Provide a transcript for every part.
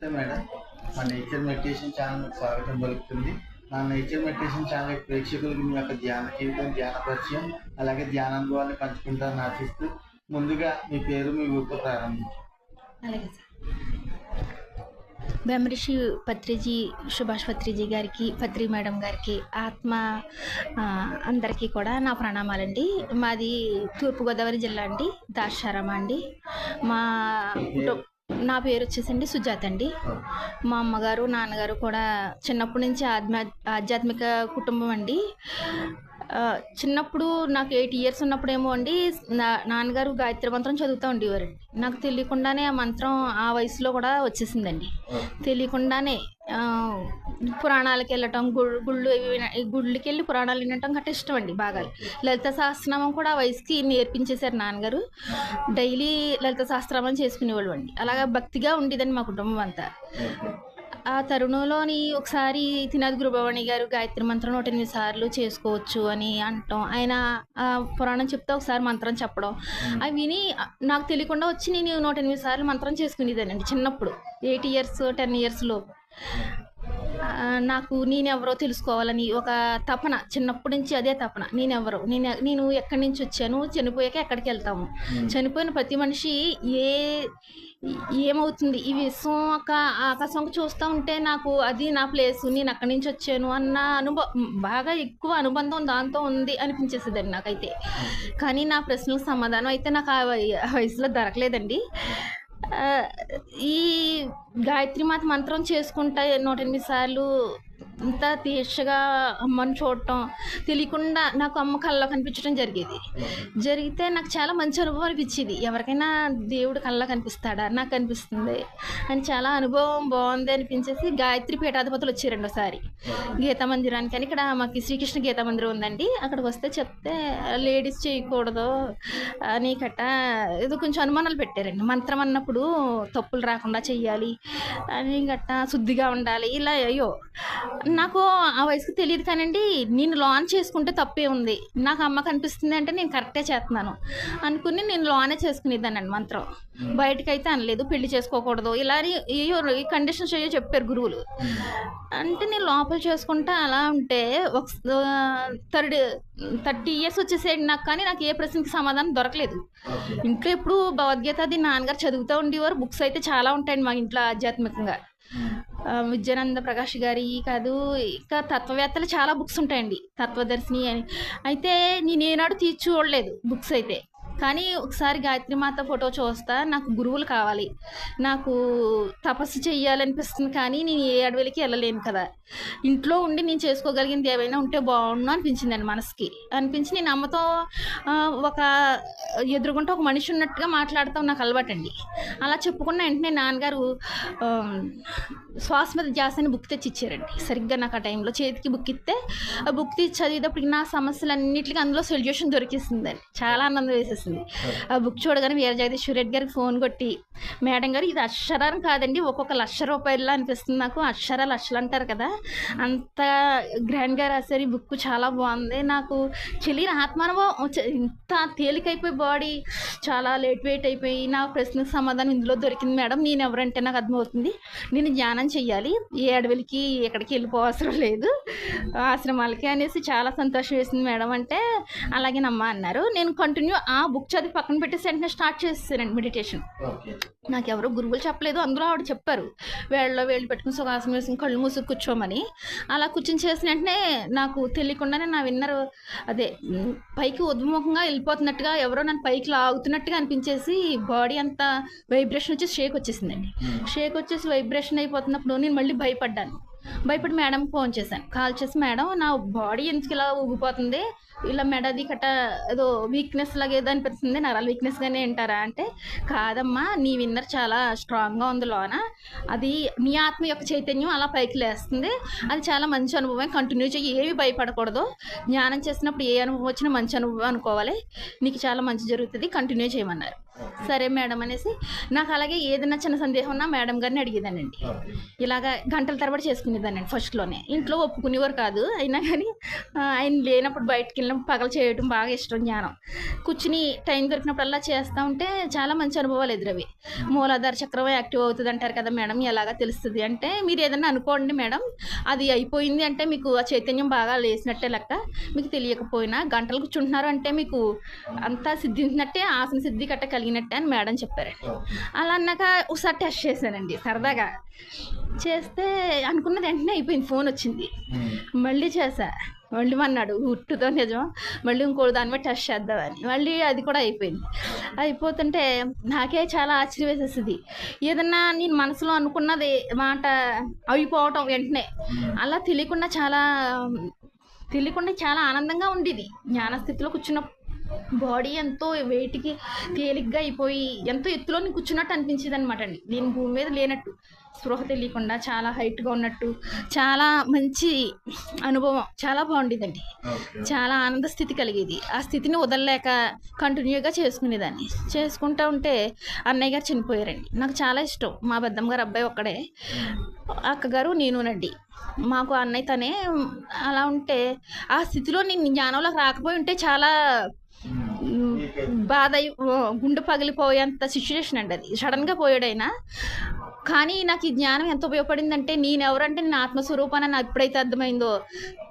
నమస్తే మేడం. మా nature meditation channel స్వాగతం పలుకుతుంది. నా నేచర్ మెడిటేషన్ ఛానల్ ప్రేక్షకులకు మీ యొక్క ధ్యాన జీవితం ధ్యాన పరిచయం అలాగే ధ్యానానుభవాన్ని పంచుకుంటారని ఆశిస్తూ ముందుగా మీ పేరు మీ ఊరితో ప్రారంభించండి అలాగే సార్. బ్రహ్మర్షి పత్రిజీ సుభాష్ పత్రిజీ గారికి పత్రి మేడం గారికి ఆత్మ అందరికీ కూడా నా ప్రణామాలండి. మాది తూర్పుగోదావరి జిల్లా అండి దాశారామ అండి. మా కుటుంబ నా పేరు వచ్చేసండి సుజాత అండి. మా అమ్మగారు నాన్నగారు కూడా చిన్నప్పటి నుంచి ఆధ్మా ఆధ్యాత్మిక కుటుంబం అండి. చిన్నప్పుడు నాకు ఎయిట్ ఇయర్స్ ఉన్నప్పుడేమో అండి నా నాన్నగారు గాయత్రి మంత్రం చదువుతూ ఉండేవారండి. నాకు తెలియకుండానే ఆ మంత్రం ఆ వయసులో కూడా వచ్చేసిందండి. తెలియకుండానే పురాణాలకు వెళ్ళటం గుళ్ళు గుళ్ళకి వెళ్ళి పురాణాలు వినటం గట్రా ఇష్టం అండి బాగా లలిత సహస్రనామం కూడా ఆ వయసుకి నేర్పించేశారు నాన్నగారు. డైలీ లలిత సహస్రనామం చేసుకునేవాళ్ళు అండి అలాగా భక్తిగా ఉండేదండి మా కుటుంబం అంతా. ఆ తరుణంలోని ఒకసారి తినాది గురుభవాణి గారు గాయత్రి మంత్రం నూట ఎనిమిది సార్లు చేసుకోవచ్చు అని అంటాం. ఆయన పురాణం చెప్తే ఒకసారి మంత్రం చెప్పడం. అవి విని నాకు తెలియకుండా వచ్చి నేను నూట ఎనిమిది సార్లు మంత్రం చేసుకునేదానండి చిన్నప్పుడు. ఎయిట్ ఇయర్స్ టెన్ ఇయర్స్లో నాకు నేనెవరో తెలుసుకోవాలని ఒక తపన చిన్నప్పటి నుంచి అదే తపన. నేనెవరో నేను నేను ఎక్కడి నుంచి వచ్చాను చనిపోయాక ఎక్కడికి వెళ్తాము. చనిపోయిన ప్రతి మనిషి ఏ ఏమవుతుంది? ఈ విశ్వం ఒక ఆకాశం చూస్తూ ఉంటే నాకు అది నా ప్లేస్ నేను అక్కడి నుంచి వచ్చాను అన్న అనుభవం బాగా ఎక్కువ అనుబంధం దాంతో ఉంది అనిపించేసేదండి నాకైతే. కానీ నా ప్రశ్నలకు సమాధానం అయితే నాకు ఆ వయసులో దొరకలేదండి. ఈ గాయత్రి మాత మంత్రం చేసుకుంటా నూట ఎనిమిది సార్లు ఇంత దీక్షగా అమ్మని చూడటం తెలియకుండా నాకు అమ్మ కళ్ళలో కనిపించడం జరిగేది. జరిగితే నాకు చాలా మంచి అనుభవం అనిపించేది. ఎవరికైనా దేవుడు కళ్ళలో కనిపిస్తాడా? నాకు కనిపిస్తుంది అని చాలా అనుభవం బాగుంది అనిపించేసి గాయత్రి పీఠాధిపతులు వచ్చారండి ఒకసారి గీతా మందిరానికి అని ఇక్కడ మాకు శ్రీకృష్ణ గీతా మందిరం ఉందండి. అక్కడికి వస్తే చెప్తే లేడీస్ చేయకూడదు అని కట్ట ఏదో కొంచెం అనుమానాలు పెట్టారండి. మంత్రం అన్నప్పుడు తప్పులు రాకుండా చెయ్యాలి అని గట్ట శుద్ధిగా ఉండాలి. ఇలా అయ్యో నాకు ఆ వయసుకు తెలియదు కానండి నేను లాన్ చేసుకుంటే తప్పే ఉంది. నాకు అమ్మ కనిపిస్తుంది అంటే నేను కరెక్టే చేస్తున్నాను. అనుకుని నేను లానే చేసుకునేదానండి మంత్రం. బయటకైతే అనలేదు పెళ్ళి చేసుకోకూడదు. ఇలా ఈ కండిషన్స్ అయ్యో చెప్పారు గురువులు. అంటే నేను లోపల చేసుకుంటా అలా ఉంటే ఒక థర్డ్ థర్టీ ఇయర్స్ వచ్చేసేయండి నాకు కానీ నాకు ఏ ప్రశ్నకి సమాధానం దొరకలేదు. ఇంట్లో ఎప్పుడు భగవద్గీత అది నాన్నగారు చదువుతూ ఉండేవారు. బుక్స్ అయితే చాలా ఉంటాయండి మా ఇంట్లో ఆధ్యాత్మికంగా. విద్యానంద ప్రకాష్ గారి కాదు ఇంకా తత్వవేత్తలు చాలా బుక్స్ ఉంటాయండి. తత్వదర్శిని అని. అయితే నేను ఏనాడు తీసి చూడలేదు బుక్స్ అయితే. కానీ ఒకసారి గాయత్రి మాత ఫోటో చూస్తా నాకు గురువులు కావాలి. నాకు తపస్సు చెయ్యాలనిపిస్తుంది కానీ నేను ఏ అడవిలకి వెళ్ళలేను కదా. ఇంట్లో ఉండి నేను చేసుకోగలిగింది ఏమైనా ఉంటే బాగుండు అనిపించిందండి మనసుకి. అనిపించి నేను అమ్మతో ఒక ఎదురుకుంటే ఒక మనిషి ఉన్నట్టుగా మాట్లాడతాం నాకు అలవాటండి. అలా చెప్పుకున్న వెంటనే నాన్నగారు శ్వాస మీద అని బుక్ తెచ్చి ఇచ్చారండి సరిగ్గా నాకు ఆ టైంలో చేతికి బుక్ ఇస్తే ఆ బుక్ తీసి చదివేటప్పటికి నా సమస్యలన్నిటికీ అందులో సొల్యూషన్ దొరికిస్తుందండి చాలా ఆనందం వేసేసింది. ఆ బుక్ చూడగానే వీర జగదీశ్వర రెడ్డి గారికి ఫోన్ కొట్టి మేడం గారు ఇది అక్షరాలు కాదండి ఒక్కొక్క లక్ష రూపాయలు అనిపిస్తుంది నాకు అక్షర లక్షలు అంటారు కదా. అంత గ్రాండ్గా రాశారు ఈ బుక్ చాలా బాగుంది. నాకు తెలియని ఆత్మానుభవం ఇంత తేలికైపోయి బాడీ చాలా లేట్ వెయిట్ అయిపోయి నా ప్రశ్నకు సమాధానం ఇందులో దొరికింది మేడం. నేను ఎవరంటే నాకు అర్థమవుతుంది. నేను ధ్యానం చెయ్యాలి. ఏ అడవులకి ఎక్కడికి వెళ్ళిపోవసరం లేదు. ఆశ్రమాలకి అనేసి చాలా సంతోషం వేసింది మేడం. అంటే అలాగేనమ్మా అన్నారు. నేను కంటిన్యూ ఆ బుక్ చదివి పక్కన పెట్టేసి వెంటనే స్టార్ట్ చేసేసానండి మెడిటేషన్. నాకు ఎవరో గురువులు చెప్పలేదు అందులో ఆవిడ చెప్పారు వేళ్ళలో వేళ్ళు పెట్టుకుని సుఖాసం వేసుకుని కళ్ళు మూసుకు కూర్చోమని. అలా కూర్చొని చేసిన వెంటనే నాకు తెలియకుండానే నా విన్నరు అదే పైకి ఉద్ముఖంగా వెళ్ళిపోతున్నట్టుగా ఎవరో నన్ను పైకి లాగుతున్నట్టుగా అనిపించేసి బాడీ అంతా వైబ్రేషన్ వచ్చి షేక్ వచ్చేసిందండి. షేక్ వచ్చేసి వైబ్రేషన్ అయిపోతున్నప్పుడు నేను మళ్ళీ భయపడ్డాను. భయపడి మేడం ఫోన్ చేశాను. కాల్ చేసి మేడం నా బాడీ ఎందుకు ఇలా ఊగిపోతుంది? ఇలా మెడది కట్ట ఏదో వీక్నెస్ లాగా ఏదో అనిపిస్తుంది. నరాల వీక్నెస్గానే వింటారా? అంటే కాదమ్మా నీ విన్నర్ చాలా స్ట్రాంగ్గా ఉంది లోన. అది నీ ఆత్మ యొక్క చైతన్యం అలా పైకి లేస్తుంది. అది చాలా మంచి అనుభవం. కంటిన్యూ చేయి ఏమి భయపడకూడదు. జ్ఞానం చేసినప్పుడు ఏ అనుభవం వచ్చినా మంచి అనుభవం అనుకోవాలి. నీకు చాలా మంచి జరుగుతుంది. కంటిన్యూ చేయమన్నారు. సరే మేడం అనేసి నాకు అలాగే ఏదైనా చిన్న సందేహం ఉన్నా మేడం గారిని అడిగేదానండి ఇలాగా గంటల తరబడి చేసుకునేదాన్ని చేసుకునేదాన్ని ఫస్ట్లోనే ఇంట్లో ఒప్పుకునేవారు కాదు. అయినా కానీ ఆయన లేనప్పుడు బయటకు వెళ్ళినప్పుడు పగలు చేయడం బాగా ఇష్టం జ్ఞానం. కూర్చుని టైం దొరికినప్పుడల్లా చేస్తూ ఉంటే చాలా మంచి అనుభవాలు ఎదురవి. మూలాధార చక్రం యాక్టివ్ అవుతుంది అంటారు కదా మేడం ఎలాగా తెలుస్తుంది? అంటే మీరు ఏదైనా అనుకోండి మేడం అది అయిపోయింది అంటే మీకు ఆ చైతన్యం బాగా లేసినట్టే లెక్క. మీకు తెలియకపోయినా గంటలు కూర్చుంటున్నారు అంటే మీకు అంతా సిద్ధించినట్టే ఆసన సిద్ధి కట్ట కలిగినట్టే అని మేడం చెప్పారు. అలా అన్నాక ఒకసారి టెస్ట్ చేశానండి సరదాగా. చేస్తే అనుకున్నది వెంటనే అయిపోయింది ఫోన్ వచ్చింది. మళ్ళీ చేశా. మళ్ళీ అన్నాడు ఉట్టుతో నిజం మళ్ళీ ఇంకో దాని మీద టెస్ట్ చేద్దామని. మళ్ళీ అది కూడా అయిపోయింది. అయిపోతుంటే నాకే చాలా ఆశ్చర్యం వేసేస్తుంది ఏదన్నా నేను మనసులో అనుకున్నది మాట అయిపోవటం వెంటనే. అలా తెలియకుండా చాలా తెలియకుండా చాలా ఆనందంగా ఉండేది. జ్ఞానస్థితిలో కూర్చున్న బాడీ ఎంతో వెయిట్కి తేలిగ్గా అయిపోయి ఎంతో ఎత్తులో నేను కూర్చున్నట్టు అనిపించేది అనమాట అండి. నేను భూమి మీద లేనట్టు స్పృహ తెలియకుండా చాలా హైట్గా ఉన్నట్టు చాలా మంచి అనుభవం చాలా బాగుండేదండి. చాలా ఆనంద స్థితి కలిగేది. ఆ స్థితిని వదలలేక కంటిన్యూగా చేసుకునేదాన్ని. చేసుకుంటా ఉంటే అన్నయ్య గారు చనిపోయారండి. నాకు చాలా ఇష్టం. మా పెద్దమ్మ గారు అబ్బాయి ఒక్కడే. అక్కగారు నేనునండి. మాకు అన్నయ్య తనే. అలా ఉంటే ఆ స్థితిలో నేను జ్ఞానంలోకి రాకపోయి ఉంటే చాలా బాధ గుండె పగిలిపోయేంత సిచ్యువేషన్ అండి అది. సడన్గా పోయాడైనా కానీ నాకు ఈ జ్ఞానం ఎంత ఉపయోగపడిందంటే నేను ఎవరంటే నేను ఆత్మస్వరూపాన్ని నాకు ఎప్పుడైతే అర్థమైందో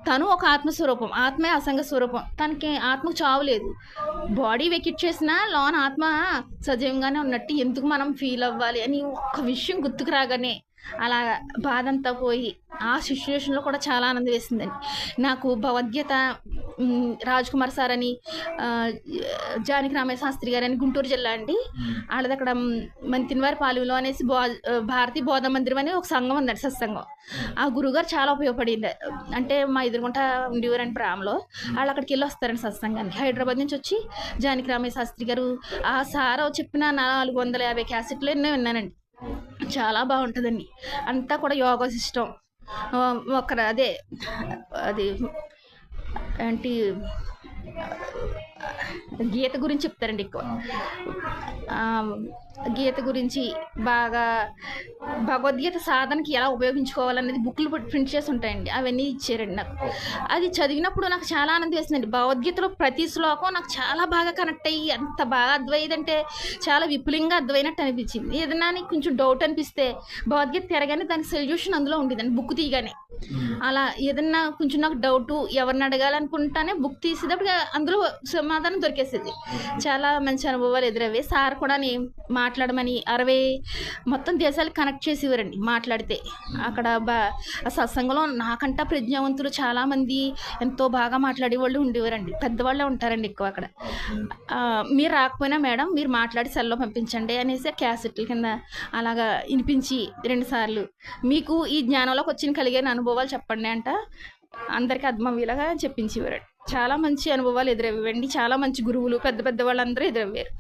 తను ఒక ఆత్మస్వరూపం ఆత్మే అసంగ స్వరూపం. తనకి ఆత్మకు చావు లేదు. బాడీ వెకిట్ చేసినా లోన ఆత్మ సజీవంగానే ఉన్నట్టు ఎందుకు మనం ఫీల్ అవ్వాలి అని ఒక్క విషయం గుర్తుకు రాగానే అలా బాధ అంతా పోయి ఆ సిచ్యువేషన్లో కూడా చాలా ఆనందం వేసిందండి. నాకు భగవద్గీత రాజ్ కుమార్ సార్ అని జానకి రామయ్య శాస్త్రి గారు అని గుంటూరు జిల్లా అండి. వాళ్ళది అక్కడ మంతినవారి పాలెంలో అనేసి బో భారతీయ బోధ మందిరం అని ఒక సంఘం ఉందండి సత్సంగం. ఆ గురువుగారు చాలా ఉపయోగపడింది. అంటే మా ఎదురుగుంట ఉండేవారండి ప్రేమలో వాళ్ళు అక్కడికి వెళ్ళి వస్తారండి సత్సంగానికి. హైదరాబాద్ నుంచి వచ్చి జానకి రామయ్య శాస్త్రి గారు ఆ సార్ చెప్పిన నాలుగు వందల యాభై క్యాసెట్లు ఎన్నో విన్నానండి. చాలా బాగుంటుందండి. అంతా కూడా యోగా సిస్టమ్ ఒక అదే అది ఏంటి గీత గురించి చెప్తారండి ఎక్కువ. గీత గురించి బాగా భగవద్గీత సాధనకి ఎలా ఉపయోగించుకోవాలనేది బుక్లు ప్రింట్ చేసి ఉంటాయండి. అవన్నీ ఇచ్చారండి నాకు. అది చదివినప్పుడు నాకు చాలా ఆనందం వేసిందండి. భగవద్గీతలో ప్రతి శ్లోకం నాకు చాలా బాగా కనెక్ట్ అయ్యి అంత బాగా అద్వైదంటే చాలా విపులంగా అద్వైనట్టు అనిపించింది. ఏదైనా కొంచెం డౌట్ అనిపిస్తే భగవద్గీత తిరగానే దానికి సొల్యూషన్ అందులో ఉండేదండి. బుక్ తీయగానే. అలా ఏదన్నా కొంచెం నాకు డౌట్ ఎవరిని అడగాలనుకుంటానే బుక్ తీసేటప్పుడు అందులో సమాధానం దొరికేసేది. చాలా మంచి అనుభవాలు ఎదురవి సార్ కూడా మాట్లాడమని అరవై మొత్తం దేశాలకు కనెక్ట్ చేసేవారండి మాట్లాడితే. అక్కడ బా ఆ సత్సంగంలో నాకంటా ప్రజ్ఞావంతులు చాలామంది ఎంతో బాగా మాట్లాడే వాళ్ళు ఉండేవారండి. పెద్దవాళ్ళే ఉంటారండి ఎక్కువ అక్కడ. మీరు రాకపోయినా మేడం మీరు మాట్లాడి సెల్లో పంపించండి అనేసి క్యాసెట్ల కింద అలాగా వినిపించి రెండుసార్లు మీకు ఈ జ్ఞానంలోకి వచ్చిన కలిగిన అనుభవాలు చెప్పండి అంట. అందరికీ అర్థమయ్యేలాగా చెప్పించేవారు చాలా మంచి అనుభవాలు ఎదురవ్వండి చాలా మంచి గురువులు పెద్ద పెద్ద వాళ్ళందరూ ఎదురవ్వారు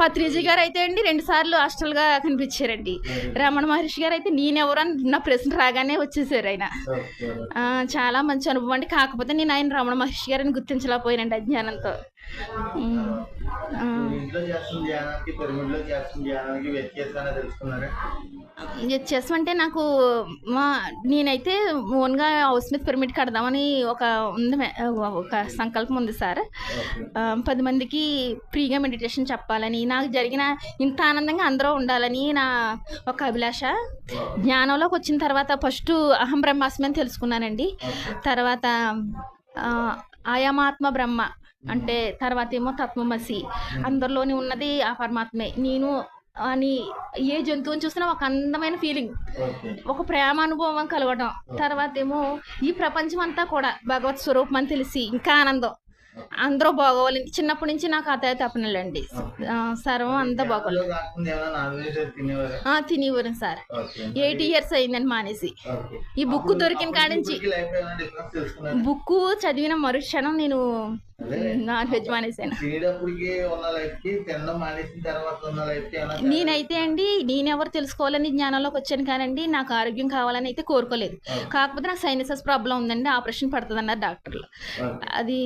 పత్రిజీ గారు అయితే అండి రెండు సార్లు హాస్టల్గా కనిపించారండి. రమణ మహర్షి గారు అయితే నేనెవరు అని నా ప్రశ్న రాగానే వచ్చేసారు ఆయన. చాలా మంచి అనుభవం అండి. కాకపోతే నేను ఆయన రమణ మహర్షి గారిని గుర్తించలేకపోయానండి అజ్ఞానంతో. వ్యత్యాసం అంటే నాకు మా నేనైతే ఓన్గా హౌస్ మీద పిరమిడ్ కడదామని ఒక ఉంది ఒక సంకల్పం ఉంది సార్. పది మందికి ఫ్రీగా మెడిటేషన్ చెప్పాలని నాకు జరిగిన ఇంత ఆనందంగా అందరూ ఉండాలని నా ఒక అభిలాష. జ్ఞానంలోకి వచ్చిన తర్వాత ఫస్ట్ అహం బ్రహ్మాస్మి అని తెలుసుకున్నానండి. తర్వాత ఆయామాత్మ బ్రహ్మ అంటే తర్వాత ఏమో తత్వమసి. అందరిలోని ఉన్నది ఆ పరమాత్మే. నేను అని ఏ జంతువుని చూసినా ఒక అందమైన ఫీలింగ్ ఒక ప్రేమ అనుభవం కలగడం తర్వాత ఏమో ఈ ప్రపంచం అంతా కూడా భగవత్ స్వరూపం అని తెలిసి ఇంకా ఆనందం. అందరూ బాగోవాలి. చిన్నప్పటి నుంచి నాకు అదే తపనలండి ఆ, సర్వం అంతా వెజ్ తినేవారా? సార్. ఎయిట్ ఇయర్స్ అయిందండి మానేసి. ఈ బుక్ దొరికిన కాడి నుంచి బుక్ చదివిన మరుక్షణం నేను నాన్ వెజ్ మానేసాను. నేనైతే అండి నేనెవరు తెలుసుకోవాలని జ్ఞానంలోకి వచ్చాను కానండి నాకు ఆరోగ్యం కావాలని అయితే కోరుకోలేదు. కాకపోతే నాకు సైనసెస్ ప్రాబ్లం ఉందండి ఆపరేషన్ పడుతుంది అన్నారు డాక్టర్లు. అది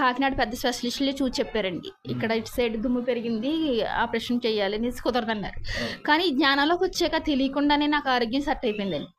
కాకినాడ పెద్ద స్పెషలిస్టులే చూసి చెప్పారండి. ఇక్కడ ఇటు సైడ్ దుమ్ము పెరిగింది ఆపరేషన్ చేయాలి అనేసి కుదరదన్నారు కానీ జ్ఞానంలోకి వచ్చాక తెలియకుండానే నాకు ఆరోగ్యం సెట్ అయిపోయిందండి.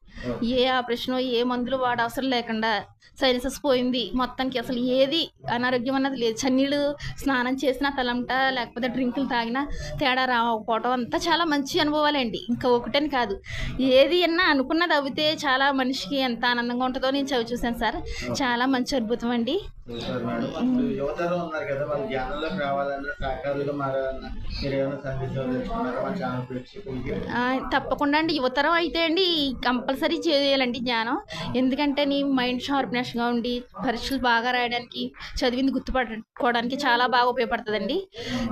ఏ ఆపరేషన్ ఏ మందులు వాడ అవసరం లేకుండా సైనసెస్ పోయింది. మొత్తానికి అసలు ఏది అనారోగ్యం అన్నది లేదు. చన్నీళ్ళు స్నానం చేసినా తలంట లేకపోతే డ్రింకులు తాగినా తేడా రాకపోవడం అంతా చాలా మంచి అనుభవాలండి. ఇంకా ఒకటని కాదు. ఏది అన్నా అనుకున్నది అవితే చాలా మనిషికి ఎంత ఆనందంగా ఉంటుందో నేను చవి చూశాను సార్. చాలా మంచి అద్భుతం అండి. Super madam. ఇప్పుడు యువతరం ఉన్నారు కదా వాళ్ళు ధ్యానంలోకి రావాలన్నా సాకారులుగా మారాలన్నా మీరు ఏమైనా సందేశం తెలుసుకున్నారా మా ఛానల్ ప్రేక్షకులకి? ఆ, తప్పకుండా అండి. యువతరం అయితే అండి కంపల్సరీ చేయాలండి జ్ఞానం. ఎందుకంటే నీ మైండ్ షార్ప్నెస్గా ఉండి పరీక్షలు బాగా రాయడానికి చదివింది గుర్తుపట్టుకోవడానికి చాలా బాగా ఉపయోగపడుతుందండి.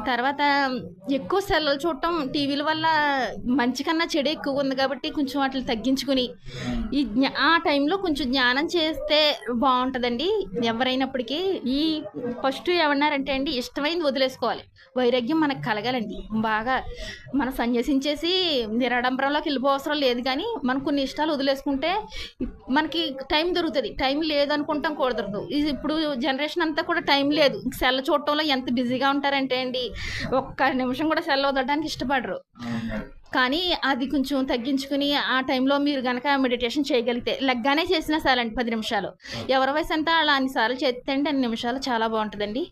తర్వాత ఎక్కువ సెల్లలు చూడటం టీవీల వల్ల మంచి కన్నా చెడు ఎక్కువ ఉంది కాబట్టి కొంచెం వాటిని తగ్గించుకుని ఈ జ్ఞా ఆ టైంలో కొంచెం జ్ఞానం చేస్తే బాగుంటుందండి. ఎవరైనప్పటికీ ఈ ఫస్ట్ ఏమన్నారంటే అండి ఇష్టమైంది వదిలేసుకోవాలి. వైరాగ్యం మనకు కలగాలండి. బాగా మనం సన్యసించేసి నిరాడంబరంలోకి వెళ్ళిపోవసరం లేదు కానీ మనం కొన్ని ఇష్టాలు వదిలేసుకుంటే మనకి టైం దొరుకుతుంది. టైం లేదు అనుకుంటాం కుదరదు. ఇది ఇప్పుడు జనరేషన్ అంతా కూడా టైం లేదు. సెల్ చూడటంలో ఎంత బిజీగా ఉంటారంటే అండి ఒక్క నిమిషం కూడా సెల్ వదలడానికి ఇష్టపడరు. కానీ అది కొంచెం తగ్గించుకుని ఆ టైంలో మీరు కనుక మెడిటేషన్ చేయగలిగితే లెగ్గానే చేసినా చాలండి పది నిమిషాలు. ఎవరి వయసు అంతా అలా అన్నిసార్లు చేస్తే అంటే అన్ని నిమిషాలు చాలా బాగుంటుందండి.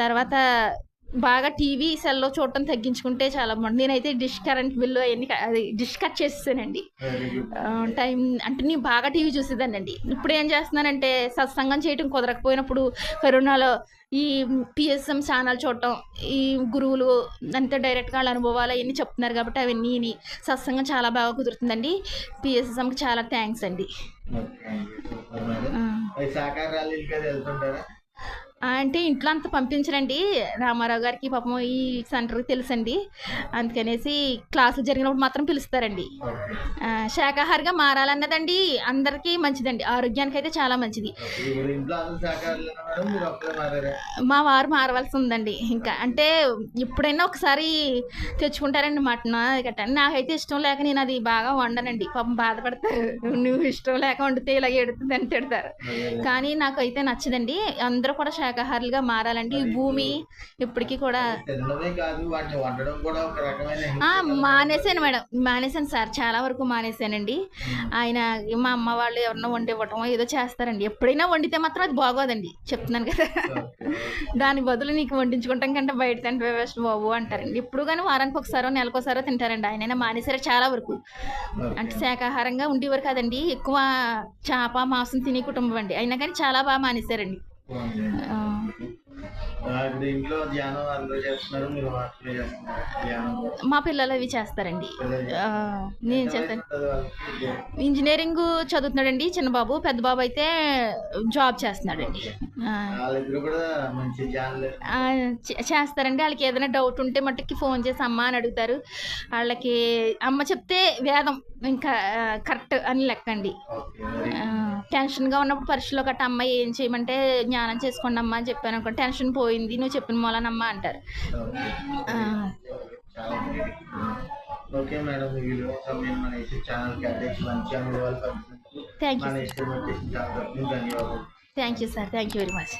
తర్వాత బాగా టీవీ సెల్లో చూడటం తగ్గించుకుంటే చాలా బాగుంటుంది నేనైతే డిష్ కరెంట్ బిల్లు అవన్నీ అది డిష్ కట్ చేసేసానండి. టైం అంటే నేను బాగా టీవీ చూసేదానండి ఇప్పుడు ఏం చేస్తున్నానంటే సత్సంగం చేయటం కుదరకపోయినప్పుడు కరోనాలో ఈ పిఎస్ఎం ఛానల్ చూడటం ఈ గురువులు అంతే డైరెక్ట్గా వాళ్ళ అనుభవాలు అవన్నీ చెప్తున్నారు కాబట్టి అవన్నీ విని సత్సంగం చాలా బాగా కుదురుతుందండి. పిఎస్ఎంకి చాలా థ్యాంక్స్ అండి. అంటే ఇంట్లో అంత పంపించరండి. రామారావు గారికి పాపం ఈ సెంటర్కి తెలుసండి. అందుకనేసి క్లాసులు జరిగినప్పుడు మాత్రం పిలుస్తారండి. శాకాహారిగా మారాలన్నదండి. అందరికీ మంచిదండి. ఆరోగ్యానికి అయితే చాలా మంచిది. మా వారు మారవలసి ఉందండి ఇంకా అంటే ఎప్పుడైనా ఒకసారి తెచ్చుకుంటారండి మటన్ గట్ట నాకైతే ఇష్టం లేక నేను అది బాగా వండనండి. పాపం బాధపడతారు. నువ్వు ఇష్టం లేక వండితే ఇలా ఎడుతుంది అని తిడతారు. కానీ నాకైతే నచ్చదండి. అందరూ కూడా శాకాహారులుగా మారాలండి ఈ భూమి ఇప్పటికీ కూడా. మానేశాను మేడం. మానేశాను సార్. చాలా వరకు మానేశానండి. ఆయన మా అమ్మ వాళ్ళు ఎవరన్నా వండి ఇవ్వటం ఏదో చేస్తారండి. ఎప్పుడైనా వండితే మాత్రం అది బాగోదండి. చెప్తున్నాను కదా. దాని బదులు నీకు వండించుకుంటాం కంటే బయట తింటే వేస్ట్ బాబు అంటారండి. ఇప్పుడు కానీ వారానికి ఒకసారో నెలకోసారో తింటారండి. ఆయన మానేశారు చాలా వరకు. అంటే శాకాహారంగా ఉండేవారు కదండి. ఎక్కువ చేప మాంసం తినే కుటుంబం అండి. అయినా కానీ చాలా బాగా మానేశారండి. ఇప్పుడు ఇంట్లో ధ్యానం అందరూ చేస్తున్నారు మీరు వాటిలో చేస్తున్నారు. ధ్యానం. మా పిల్లలు అవి చేస్తారండి. నేను చేస్తాను? ఇంజనీరింగ్ చదువుతున్నాడండి చిన్న బాబు పెద్ద బాబు అయితే జాబ్ చేస్తున్నాడండి. చేస్తారండి. వాళ్ళకి ఏదైనా డౌట్ ఉంటే మట్టుకి ఫోన్ చేసి అమ్మ అని అడుగుతారు. వాళ్ళకి అమ్మ చెప్తే వేదం ఇంకా కరెక్ట్ అని లెక్క అండి ఓకే మరి ఆ, టెన్షన్గా ఉన్నప్పుడు పరీక్షలో గట్ట అమ్మ ఏం చేయమంటే జ్ఞానం చేసుకోండి అమ్మా అని చెప్పాను అనుకో టెన్షన్ పోయింది నువ్వు చెప్పిన మూలనమ్మా అంటారు. ఓకే. ఆ, చాలా ఓకే మేడం ఈ విలువ సమయం మన ఇష్ట ఛానల్కి అధ్యక్ష మంచి అనుభవాలు పంచుకుంటూ థ్యాంక్ యూ ధన్యవాదాలు. Thank you sir. Thank you very much.